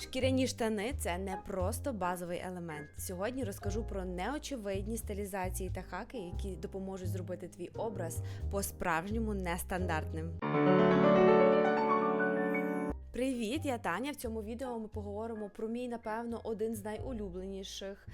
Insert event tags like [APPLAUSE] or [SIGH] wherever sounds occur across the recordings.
Шкіряні штани це не просто базовий елемент. Сьогодні розкажу про неочевидні стилізації та хаки, які допоможуть зробити твій образ по-справжньому нестандартним. Привіт, я Таня. В цьому відео ми поговоримо про мій, напевно, один з найулюбленіших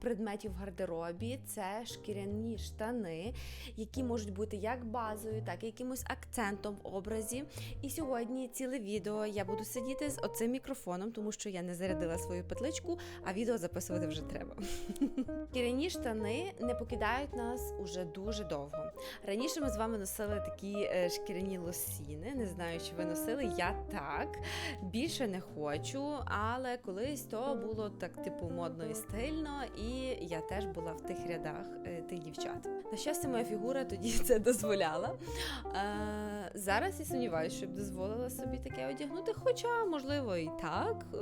предметів в гардеробі. Це шкіряні штани, які можуть бути як базою, так і якимось акцентом в образі. І сьогодні ціле відео я буду сидіти з оцим мікрофоном, тому що я не зарядила свою петличку, а відео записувати вже треба. [LAUGHS] Шкіряні штани не покидають нас уже дуже довго. Раніше ми з вами носили такі е, шкіряні лосіни. Не знаю, чи ви носили. Я так більше не хочу, але колись то було так, типу, модно і стильно, і я теж була в тих рядах е, тих дівчат. На щастя, моя фігура тоді [LAUGHS] це дозволяла. Е, зараз я сумніваюся, щоб дозволила собі таке одягнути, хоча, можливо, і так. Е,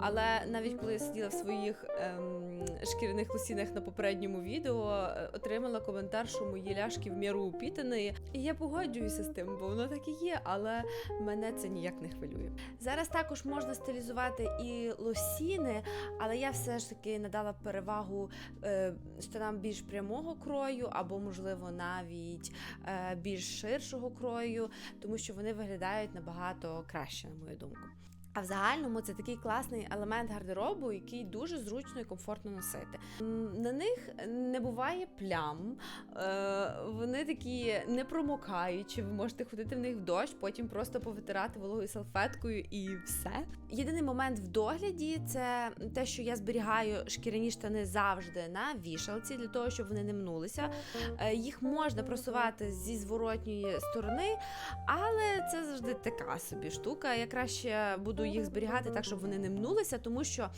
але навіть коли я сиділа в своїх ем, шкіряних лосінах на попередньому відео, е, отримала коментар, що мої ляшки в міру упітані. І я погоджуюся з тим, бо воно так і є, але мене це ніяк не хвилює. Зараз також можна стилізувати і лосіни, але я все ж таки надала перевагу е, штанам більш прямого крою, або, можливо, навіть е, більш ширшого крою, тому що вони виглядають набагато краще, на мою думку. А в загальному це такий класний елемент гардеробу, який дуже зручно і комфортно носити. На них не буває плям, е, вони такі не промокаючі, ви можете ходити в них в дощ, потім просто повитирати вологою салфеткою і все. Єдиний момент в догляді це те, що я зберігаю шкіряні штани завжди на вішалці, для того, щоб вони не мнулися. Е, Їх можна просувати зі зворотньої сторони, але це завжди така собі штука. Я краще буду їх зберігати так, щоб вони не мнулися, тому що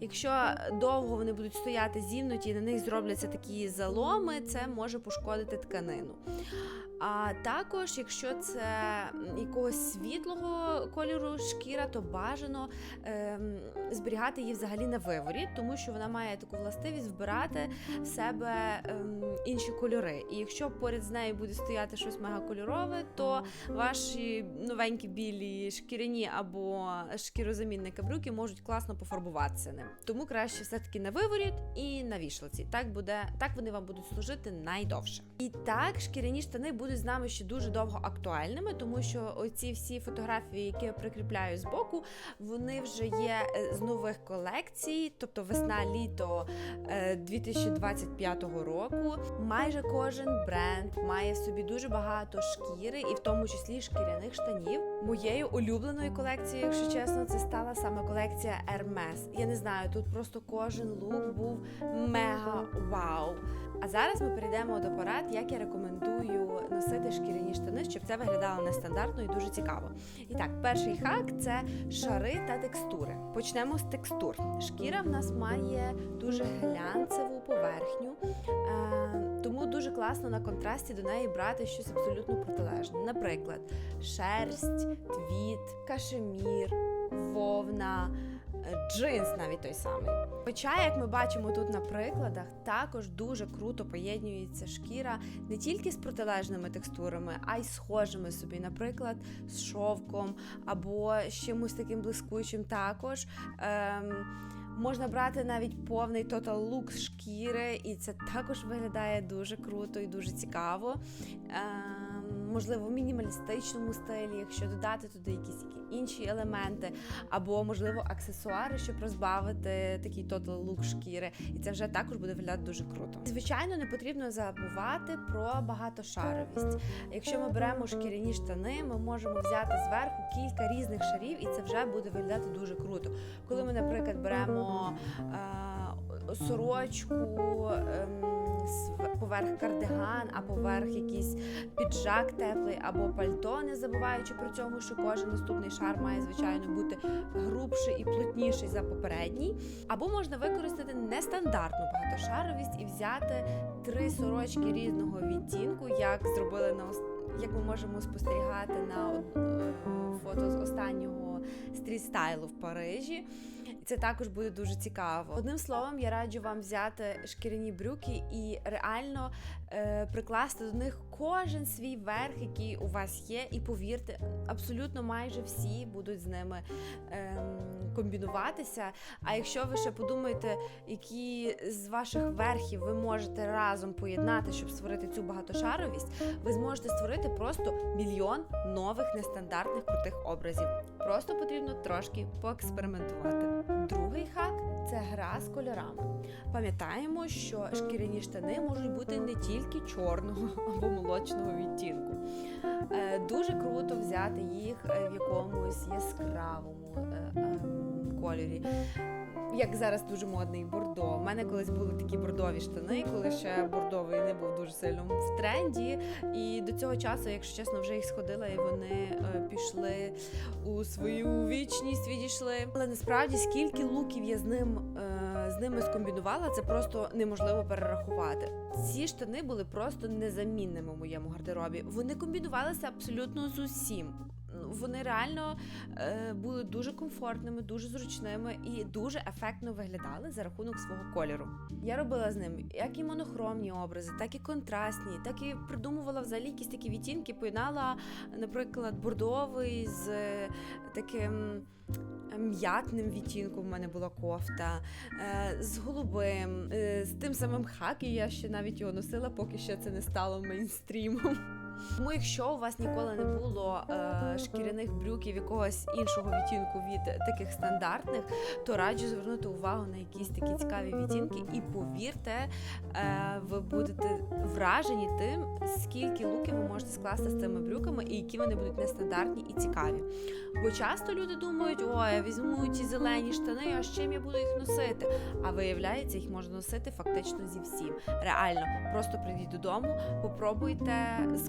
якщо довго вони будуть стояти зівнуті і на них зробляться такі заломи, це може пошкодити тканину. А також, якщо це якогось світлого кольору шкіра, то бажано ем, зберігати її взагалі на виворі, тому що вона має таку властивість вбирати в себе ем, інші кольори. І якщо поряд з нею буде стояти щось мегакольорове, то ваші новенькі білі шкіряні або шкірозамінні каблюки можуть класно пофарбуватися ним. Тому краще все-таки на виворіт і на вішлиці. Так буде, так вони вам будуть служити найдовше. І так, шкіряні штани будуть з нами ще дуже довго актуальними, тому що оці всі фотографії, які я прикріпляю збоку, вони вже є е, з нових колекцій, тобто весна-літо е, 2025 року. Майже кожен бренд має в собі дуже багато шкіри, і в тому числі шкіряних штанів. Моєю улюбленою колекцією, якщо чесно, це стала саме колекція Hermes. Я не знаю, тут просто кожен лук був мега вау. А зараз ми перейдемо до порад, як я рекомендую носити шкіряні штани, щоб це виглядало нестандартно і дуже цікаво. І так, перший хак це шари та текстури. Почнемо з текстур. Шкіра в нас має дуже глянцеву поверхню. Е, тому дуже класно на контрасті до неї брати щось абсолютно протилежне. Наприклад, шерсть, твіт, кашемір, вовна. Е, Джинс навіть той самий. Хоча, як ми бачимо тут на прикладах, також дуже круто поєднується шкіра не тільки з протилежними текстурами, а й схожими собі, наприклад, з шовком або з чимось таким блискучим також. Ем, Можна брати навіть повний total look шкіри, і це також виглядає дуже круто і дуже цікаво. Ем, можливо, в мінімалістичному стилі, якщо додати туди якісь інші елементи, або, можливо, аксесуари, щоб розбавити такий total look шкіри. І це вже також буде виглядати дуже круто. Звичайно, не потрібно забувати про багатошаровість. Якщо ми беремо шкіряні штани, ми можемо взяти зверху кілька різних шарів, і це вже буде виглядати дуже круто. Коли ми, наприклад, беремо е, сорочку. с- Поверх кардиган, а поверх якийсь піджак теплий або пальто, не забуваючи при цьому, що кожен наступний шар має звичайно бути грубший і плотніший за попередній. Або можна використати нестандартну багатошаровість і взяти три сорочки різного відтінку, як зробили на як ми можемо спостерігати на е, фото з останнього стріт-стайлу в Парижі. Це також буде дуже цікаво. Одним словом, я раджу вам взяти шкіряні брюки і реально е, прикласти до них кожен свій верх, який у вас є, і повірте, абсолютно майже всі будуть з ними ем, комбінуватися. А якщо ви ще подумаєте, які з ваших верхів ви можете разом поєднати, щоб створити цю багатошаровість, ви зможете створити просто мільйон нових нестандартних крутих образів. Просто потрібно трошки поекспериментувати. Другий хак це гра з кольорами. Пам'ятаємо, що шкіряні штани можуть бути не тільки чорного [LAUGHS] або молочного відтінку. Е, Дуже круто взяти їх в якомусь яскравому е, е, кольорі. Як зараз дуже модний бордо. У мене колись були такі бордові штани, коли ще бордовий не був дуже сильно в тренді. І до цього часу, якщо чесно, вже їх сходила, і вони е, пішли у свою вічність, відійшли. Але насправді скільки луків я з ним е, з ними скомбінувала, це просто неможливо перерахувати. Ці штани були просто незамінними в моєму гардеробі. Вони комбінувалися абсолютно з усім. Вони реально е, були дуже комфортними, дуже зручними і дуже ефектно виглядали за рахунок свого кольору. Я робила з ним як і монохромні образи, так і контрастні, так і придумувала взагалі якісь такі відтінки. Поєднала, наприклад, бордовий з е, таким м'ятним відтінком. У мене була кофта, е, з голубим, з тим самим хакі. Я ще навіть його носила, поки ще це не стало мейнстрімом. Тому, якщо у вас ніколи не було е, шкіряних брюків якогось іншого відтінку від таких стандартних, то раджу звернути увагу на якісь такі цікаві відтінки, і повірте, е, ви будете вражені тим, скільки луків ви можете скласти з цими брюками, і які вони будуть нестандартні і цікаві. Бо часто люди думають, ой, я візьму ці зелені штани, а з чим я буду їх носити? А виявляється, їх можна носити фактично зі всім. Реально, просто прийдіть додому, попробуйте з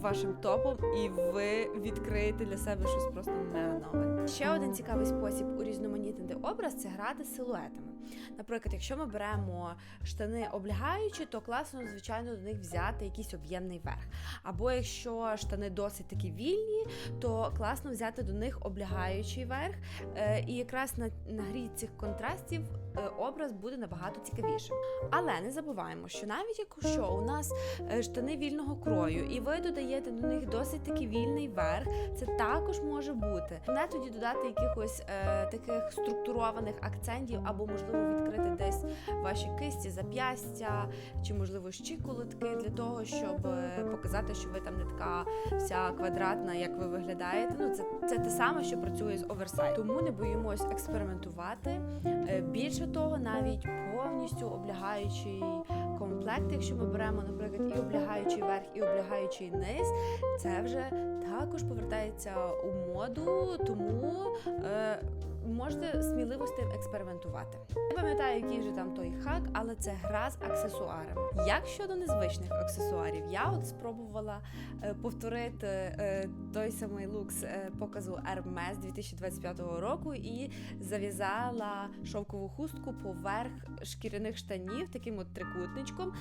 вашим топом, і ви відкриєте для себе щось просто не нове. Ще один цікавий спосіб урізноманітнити образ це грати з силуетами. Наприклад, якщо ми беремо штани облягаючі, то класно, звичайно, до них взяти якийсь об'ємний верх. Або якщо штани досить такі вільні, то класно взяти до них облягаючий верх. Е, і якраз на, на грі цих контрастів е, образ буде набагато цікавішим. Але не забуваємо, що навіть якщо у нас е, штани вільного крою, і ви додаєте до них досить таки вільний верх, це також може бути. Не тоді додати якихось е, таких структурованих акцентів, або можливо відкрити десь ваші кисті, зап'ястя, чи можливо щиколотки для того, щоб е, показати, що ви там не така вся квадратна, як ви виглядаєте. Ну це, це те саме, що працює з оверсайз. Тому не боїмось експериментувати. Е, Більше того, навіть повністю облягаючий комплект, якщо ми беремо, наприклад, і облягаючий верх, і облягаючий низ, це вже також повертається у моду, тому е, можете сміливо з тим експериментувати. Не пам'ятаю, який же там той хак, але це гра з аксесуарами. Як щодо незвичних аксесуарів, я от спробувала е, повторити е, той самий лукс е, показу Hermes 2025 року і зав'язала шовкову хустку поверх шкіряних штанів, таким от трикутничком.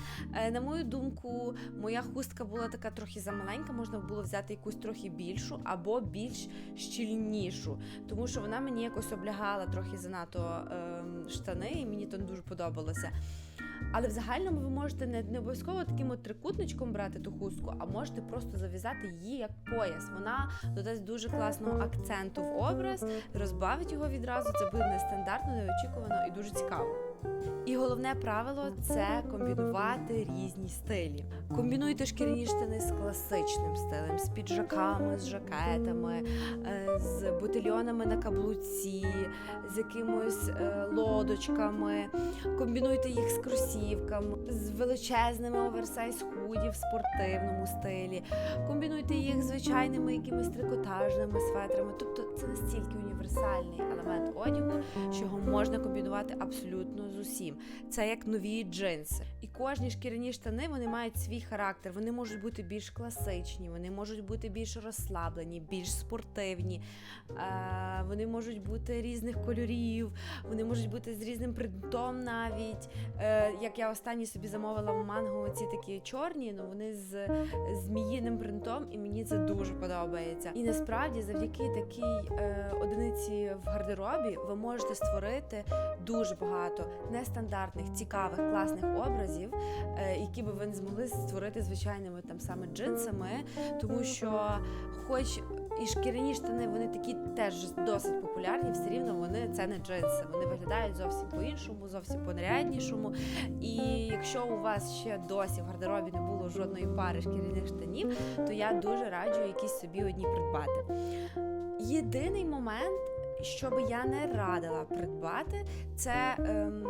На мою думку, моя хустка була така трохи замаленька, можна було взяти якусь трохи більшу або більш щільнішу, тому що вона мені якось облягала трохи занадто ем, штани, і мені то не дуже подобалося. Але в загальному ви можете не, не обов'язково таким от трикутничком брати ту хустку, а можете просто зав'язати її як пояс. Вона додасть дуже класного акценту в образ, розбавить його відразу. Це буде нестандартно, неочікувано і дуже цікаво. І головне правило це комбінувати різні стилі. Комбінуйте шкіряні штани з класичним стилем, з піджаками, з жакетами, е, з ботильйонами на каблуці, з якимось е, лодочками. Комбінуйте їх з кросівками, з величезними оверсайз худі в спортивному стилі. Комбінуйте їх з звичайними якимись трикотажними светрами. Тобто це настільки універсальний елемент одягу, що його можна комбінувати абсолютно з усім. Це як нові джинси. І кожні шкіряні штани вони мають свій характер. Вони можуть бути більш класичні, вони можуть бути більш розслаблені, більш спортивні. Е, вони можуть бути різних кольорів, вони можуть бути з різним принтом навіть. Е, як я останні собі замовила в манго, ці такі чорні, ну вони з зміїним принтом, і мені це дуже подобається. І насправді, завдяки такій е, одиниці в гардеробі, ви можете створити дуже багато нестандартних, цікавих, класних образів, е, які би ви не змогли створити звичайними там саме джинсами, тому що, хоч і шкіряні штани вони такі теж досить популярні, все рівно вони це не джинси. Вони виглядають зовсім по-іншому, зовсім по-наряднішому. І якщо у вас ще досі в гардеробі не було жодної пари шкіряних штанів, то я дуже раджу якісь собі одні придбати. Єдиний момент, що би я не радила придбати, це ем,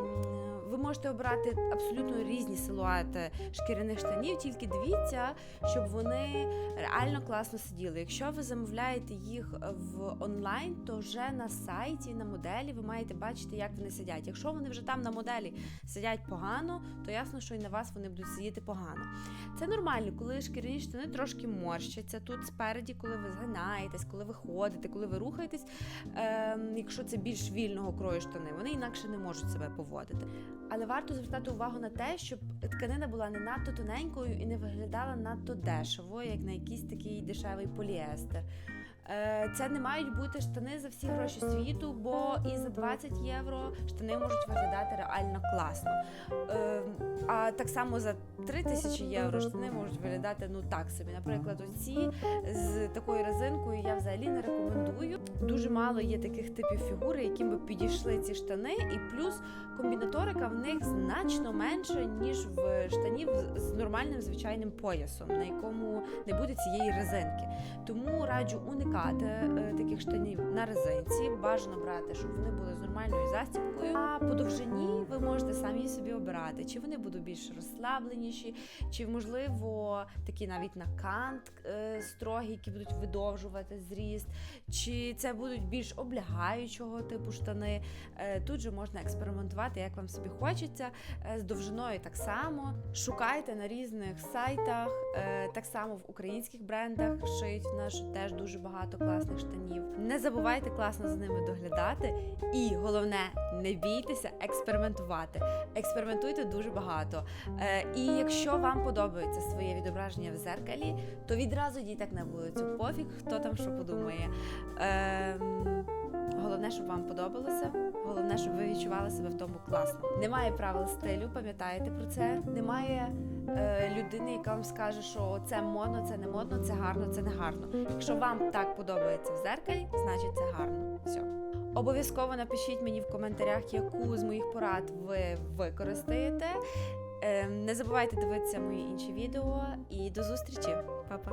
можете обрати абсолютно різні силуети шкіряних штанів, тільки дивіться, щоб вони реально класно сиділи. Якщо ви замовляєте їх в онлайн, то вже на сайті, на моделі ви маєте бачити, як вони сидять. Якщо вони вже там на моделі сидять погано, то ясно, що і на вас вони будуть сидіти погано. Це нормально, коли шкіряні штани трошки морщаться тут спереді, коли ви згинаєтесь, коли ви ходите, коли ви рухаєтесь. Ем, якщо це більш вільного крою штани, вони інакше не можуть себе поводити. Але варто звертати увагу на те, щоб тканина була не надто тоненькою і не виглядала надто дешево, як на якийсь такий дешевий поліестер. Е, Це не мають бути штани за всі гроші світу, бо і за 20 євро штани можуть виглядати реально класно. Е, А так само за 3 тисячі євро штани можуть виглядати ну так собі. Наприклад, оці з такою резинкою я взагалі не рекомендую. Дуже мало є таких типів фігури, яким би підійшли ці штани, і плюс комбінаторика в них значно менше, ніж в штанів з нормальним звичайним поясом, на якому не буде цієї резинки. Тому раджу уникати е, таких штанів на резинці. Бажано брати, щоб вони були з нормальною застібкою. А по довжині ви можете самі собі обирати, чи вони будуть більш розслабленіші, чи можливо такі навіть на кант е, строгі, які будуть видовжувати зріст, чи це будуть більш облягаючого типу штани. Е, Тут же можна експериментувати, як вам собі хочеться. Е, З довжиною так само. Шукайте на різних сайтах, е, так само в українських брендах шиють в нас теж дуже багато класних штанів. Не забувайте класно за ними доглядати. І головне, не бійтеся експериментувати. Експериментуйте дуже багато. Е, І якщо вам подобається своє відображення в зеркалі, то відразу йдіть так на вулицю. Пофіг, хто там що подумає. Головне, щоб вам подобалося. Головне, щоб ви відчували себе в тому класно. Немає правил стилю, пам'ятаєте про це. Немає е, людини, яка вам скаже, що це модно, це не модно, це гарно, це не гарно. Якщо вам так подобається в зеркалі, значить це гарно. Все. Обов'язково напишіть мені в коментарях, яку з моїх порад ви використаєте. Е, не забувайте дивитися мої інші відео і до зустрічі, Па-па!